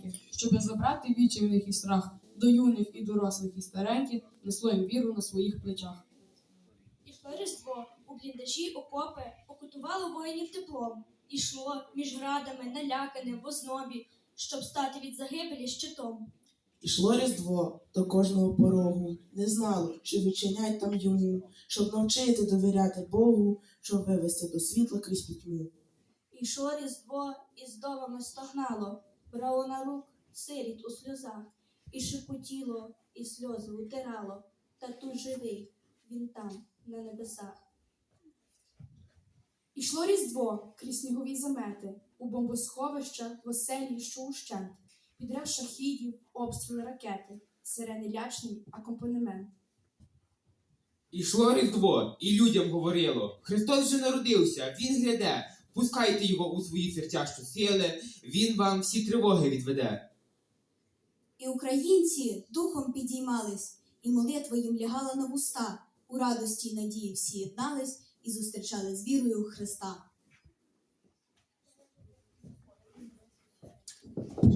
маленьких, щоби забрати вічі в них і страх, до юних і дорослих, і стареньких, несло їм віру на своїх плечах. Ішло різдво, у бліндажі окопи окутувало воїнів теплом. Ішло між градами, наляканим в ознобі, щоб стати від загибелі щитом. Ішло різдво до кожного порогу, не знало, що відчинять там йому, щоб навчити довіряти Богу, щоб вивести до світла крізь пітьму. Ішло різдво і з довами стогнало, брало на рук сиріт у сльозах, і шепотіло, і сльози утирало. Та тут живий, він там, на небесах. Ішло різдво крізь снігові замети, у бомбосховища, в оселі, що ущент, підрев шахідів, обстріли ракети, сирени лячний акомпанемент. Ішло Різдво, і людям говорило: Христос вже народився, Він гляде, пускайте його у свої серця щосили, Він вам всі тривоги відведе. І українці духом підіймались, і молитва їм лягала на вуста. У радості й надії всі єднались і зустрічали з вірою Христа.